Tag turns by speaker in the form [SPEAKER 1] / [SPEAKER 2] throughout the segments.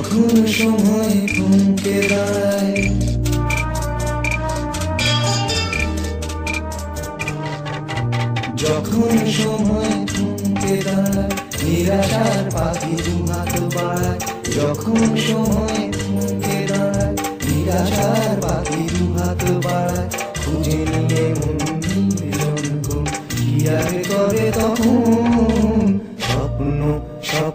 [SPEAKER 1] যখন সময় থমকে দাঁড়ায় যখন সময় থমকে দাঁড়ায় নিরাশার পাখি দু হাত বাড়ায়। যখন সময় থমকে দাঁড়ায় নিরাশার পাখি দু হাত বাড়ায়। খুঁজে নিয়ে কি আর করে তখন?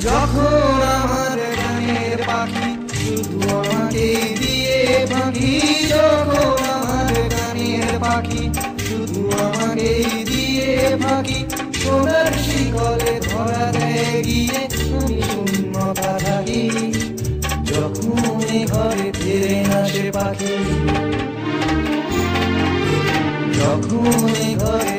[SPEAKER 1] যখন আমার গানের পাখি শুধু আমাকে দিয়ে পাখি যখন আমার গানের পাখি শুধু আমাকে দিয়ে পাখি সোনার শিকলে ধরা দেয় গিয়ে আমি শূন্যতা থাকি যখন ঘরে ফিরে আসে পাখি, যখন ঘরে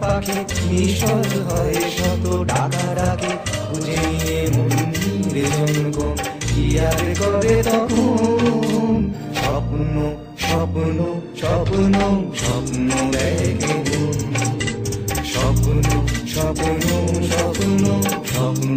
[SPEAKER 1] পাখি মিশল হয়, শত ডাকা ডাকে খুঁজে নিয়ে মন্দিরে জনগণ কি আর করে তখন স্বপ্ন স্বপ্ন স্বপ্ন স্বপ্ন দেখে। স্বপ্ন স্বপ্ন স্বপ্ন স্বপ্ন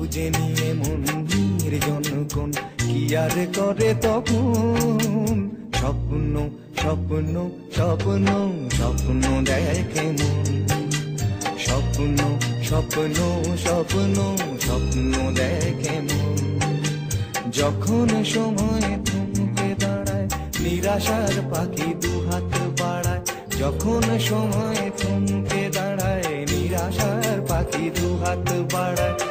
[SPEAKER 1] খুঁজে নিয়ে মন্দির জনগণ কি আর করে তখন? স্বপ্ন স্বপ্ন স্বপ্ন স্বপ্ন দেখে মন। স্বপ্ন স্বপ্ন স্বপ্ন স্বপ্ন দেখে মন। যখন সময় থমকে দাঁড়ায়, নিরাশার পাখি দু হাত বাড়ায়। যখন সময় থমকে দাঁড়ায়, নিরাশার পাখি দু হাত বাড়ায়।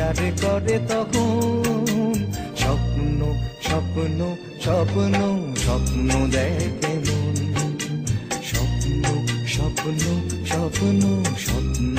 [SPEAKER 1] আর করে তখন স্বপ্ন স্বপ্ন স্বপ্ন স্বপ্ন দেখে মন। স্বপ্ন স্বপ্ন স্বপ্ন স্বপ্ন